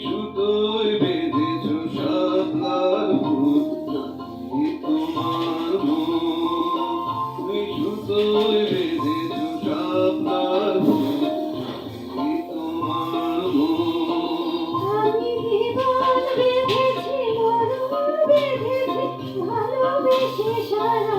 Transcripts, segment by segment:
সুতোয় বেঁধেছো সাপলার ভূত তোমার তুমি সুতোয় বেঁধেছো সাপলার ভূত তোমার বেঁধেছি ভালোবেসে সারা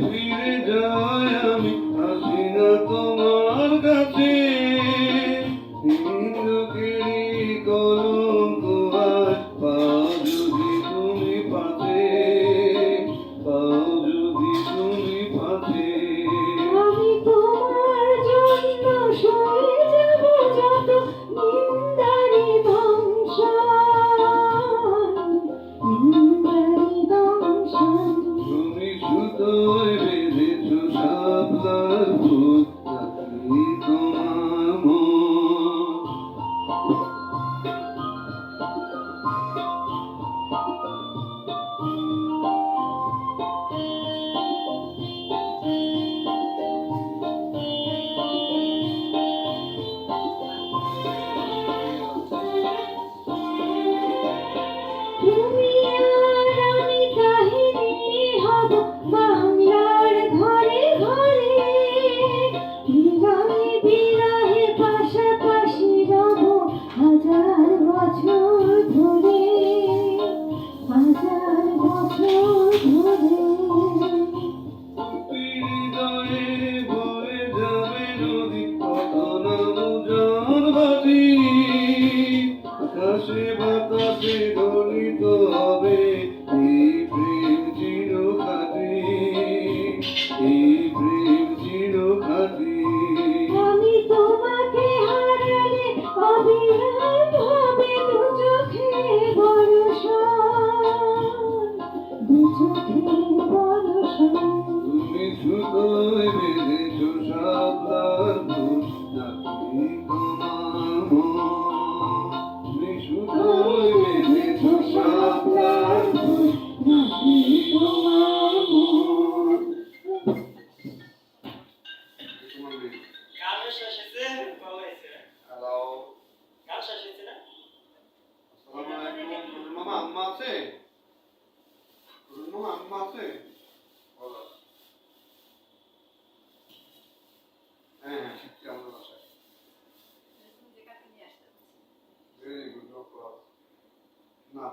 ফিরে যাই আমি আসি না তোমার কাছে। করো তোর বিধি আম্মা আছে কোনো আম্মা আছে হ্যাঁ হ্যাঁ শিখছি আমার বাসায়। না